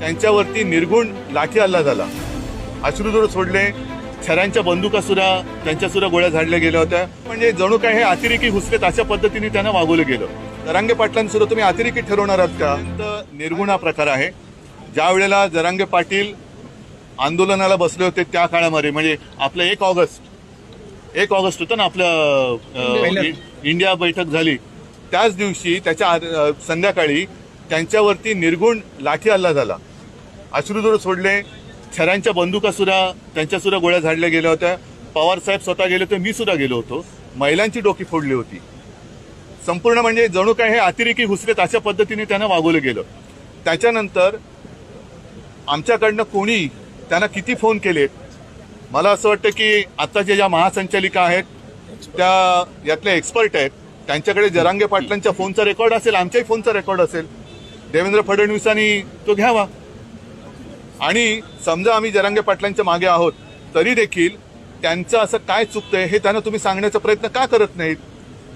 त्यांच्यावरती निर्गुण लाठी हल्ला झाला. अश्रुधूर सोडले छऱ्यांच्या बंदुका सुद्धा त्यांच्या सुद्धा गोळ्या झाडल्या गेल्या होत्या. म्हणजे जणू काय हे अतिरेकी घुसलेत अशा पद्धतीने त्यांना वागवलं गेलं. जरांगे पाटलांना सुद्धा तुम्ही अतिरेकी ठरवणार आहात का? अत्यंत निर्गुण हा प्रकार आहे. ज्या वेळेला जरांगे पाटील आंदोलनाला बसले होते त्या काळामध्ये म्हणजे आपलं एक ऑगस्ट एक ऑगस्ट होतं ना आपलं इंडिया बैठक झाली. त्याच दिवशी त्याच्या संध्याकाळी त्यांच्यावरती निर्गुण लाठी हल्ला झाला. अश्रुधूर सोडले छऱ्यांच्या बंदुका सुद्धा गोळ्या झाडल्या गेल्या होत्या. पवारसाहेब स्वतः गेले होते मी सुद्धा गेलो होतो. महिलांची डोकी फोडली होती. संपूर्ण म्हणजे जणू काय हे अतिरेकी घुसलेत अशा पद्धतीने त्यांना वागवलं गेलं. त्याच्यानंतर आमच्याकडनं कोणी त्यांना किती फोन केलेत? मला असं वाटतं की आत्ताच्या ज्या महासंचालिका आहेत त्या यातले एक्सपर्ट आहेत. त्यांच्याकडे जरांगे पाटलांच्या फोनचा रेकॉर्ड असेल आमच्याही फोनचा रेकॉर्ड असेल. देवेंद्र फडणवीसांनी तो घ्यावा. आणि समजा आम्ही जरांगे पाटलांच्या मागे आहोत तरी देखील त्यांचं असं काय चुकतंय हे त्यांना तुम्ही सांगण्याचा प्रयत्न का करत नाहीत?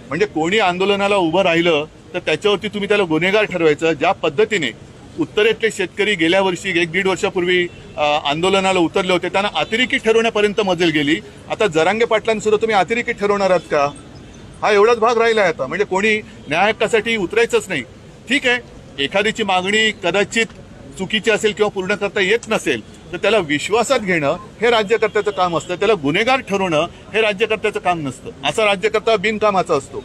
म्हणजे कोणी आंदोलनाला उभं राहिलं तर त्याच्यावरती तुम्ही त्याला गुन्हेगार ठरवायचं ज्या पद्धतीने उत्तरेतले शेतकरी गेल्या वर्षी एक दीड वर्षापूर्वी आंदोलनाला उतरले होते त्यांना अतिरेकी ठरवण्यापर्यंत मजल गेली. आता जरांगे पाटलांसुद्धा तुम्ही अतिरेकी ठरवणार आहात का? हा एवढाच भाग राहिला आहे आता. म्हणजे कोणी न्यायकासाठी उतरायचंच नाही. ठीक आहे एखाद्याची मागणी कदाचित चुकीची असेल किंवा पूर्ण करता येत नसेल तर त्याला विश्वासात घेणं हे राज्यकर्त्याचं काम असतं. त्याला गुन्हेगार ठरवणं हे राज्यकर्त्याचं काम नसतं. असा राज्यकर्ता बिनकामाचा असतो.